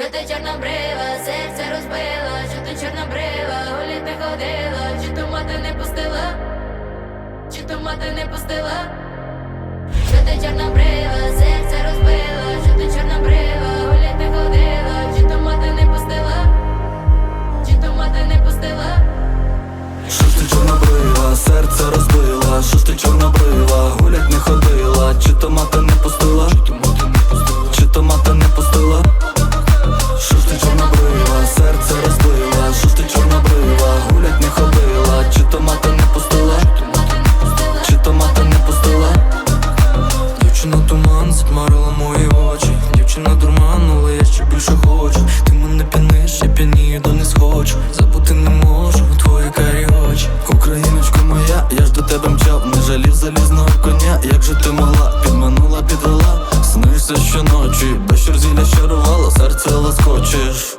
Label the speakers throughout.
Speaker 1: Що ти чорнобрива, серце розбила, що ти чорнобрива, гулять не ходила, чи то мати не пустила, чи то мати не пустила, що ти чорнобрива, серце розбила, що ти чорнобрива, гулять не ходила, чи то мати не пустила, чи то мати не пустила.
Speaker 2: Що ж ти чорнобрива, серце розбила, що ж ти чорнобрива, гулять не ходила, чи то мати затьмарила мої очі. Дівчина дурман, але я ще більше хочу. Ти мене п'яниш, я п'янію, до не схочу. Забути не можу твої карі очі. Україночко моя, я ж до тебе мчав. Не жалів залізного коня, як же ти могла? Підманула, підвела, снишся щоночі. Без зілля щарувала, серце лоскочеш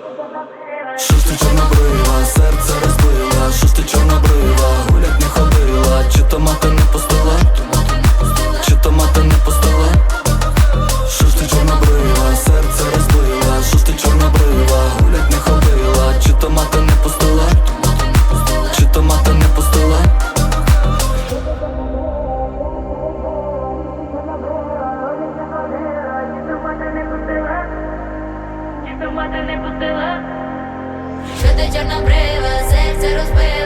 Speaker 2: мати не пустила, що ти чорнобрива, серце розбила,